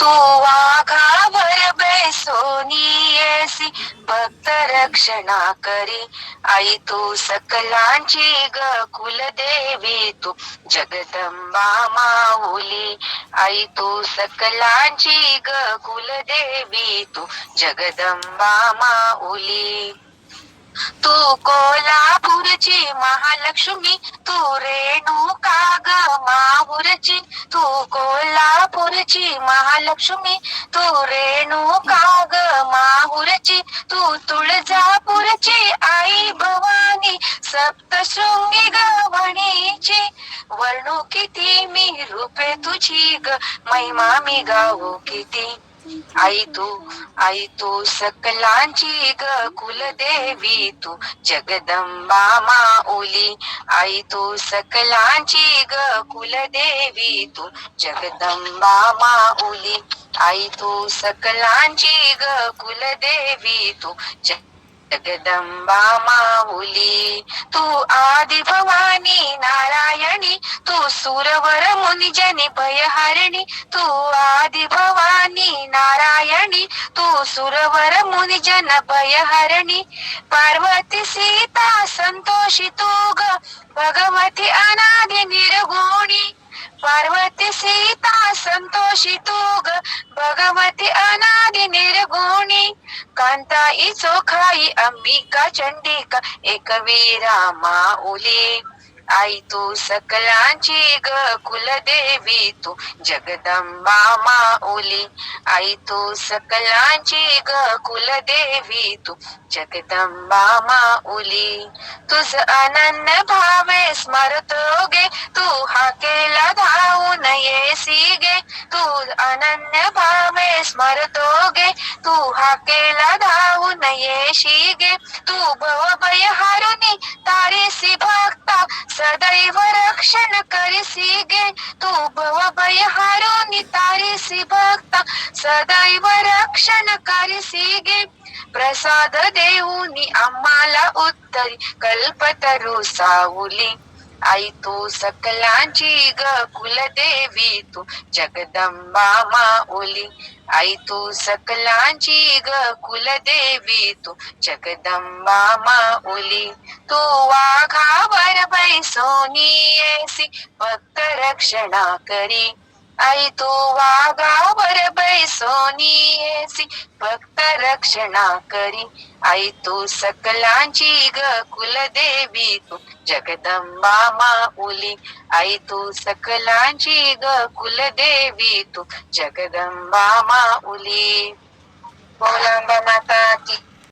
तू वाघावर बैसोनी AC भक्त रक्षणा करी. आई तू सकलांची ग कुलदेवी तू. जगदंबा माऊली. आई तू सकलांची ग कुलदेवी तू. जगदंबा माऊली. तू कोल्हापूरची महालक्ष्मी तू रेणू माहूरची तू कोल्हापूरची महालक्ष्मी तू रेणू काग माहुरची तू तुळजापूरची आई भवानी सप्तशृंगी ग वर्णू किती मी रूपे तुझी ग महिमा मी गाऊ किती. आई तू आई तू सकलांची ग कुलदेवी तू जगदंबा माऊली. आई तू सकलांची ग कुलदेवी तू जगदंबा माऊली. आई तू सकलांची ग कुलदेवी तू ज- जगदंबा माऊली. तू आदि भवानी नारायणी तू सुरवर मुनिजनी भयहारिणी तू आदि भवानी नारायणी तू सुरवर मुनिजन भयहारिणी. पार्वती सीता संतोषी तू ग. भगवती अनादि निर्गुणी. पार्वती सीता संतोषी तू ग. भगवती अनादि निर्गुणी. कांताई चोखाई अंबिका चंडिका एकवीरा माऊली आई तू सकलांची ग कुलदेवी तू. जगदंबा माऊली. आई तू सकलांची ग कुलदेवी तू. जगदंबा माऊली. तुझ अनन्य भावे स्मरतोगे. तू हाकेला धावू नये सीगे तू अनन्य भावे स्मरतोगे. तू हाकेला धावू नये शिगे तू भव भय हारुनी तारीसी भक्त सदैव रक्षण करिसी गे तू भवभय हारुनी तारिसी भक्ता। सदैव रक्षण करिसी गे प्रसाद देऊनी आम्हाला उत्तरी। कल्पतरू सावली। आई तू सकलांची ग कुलदेवी तू जगदंबा माऊली आई तू सकलांची ग कुलदेवी तू जगदंबा माऊली तू वाघावर बैसोनी येसी भक्त रक्षणा करी. आई तू वागाव बर बैसोनी ऐसी भक्त रक्षणा करी. आई तू सकलांची ग कुल देवी तू जगदंबा माऊली. आई तू सकलांची ग कुल देवी तू जगदंबा माऊली. बोलांबा माता की.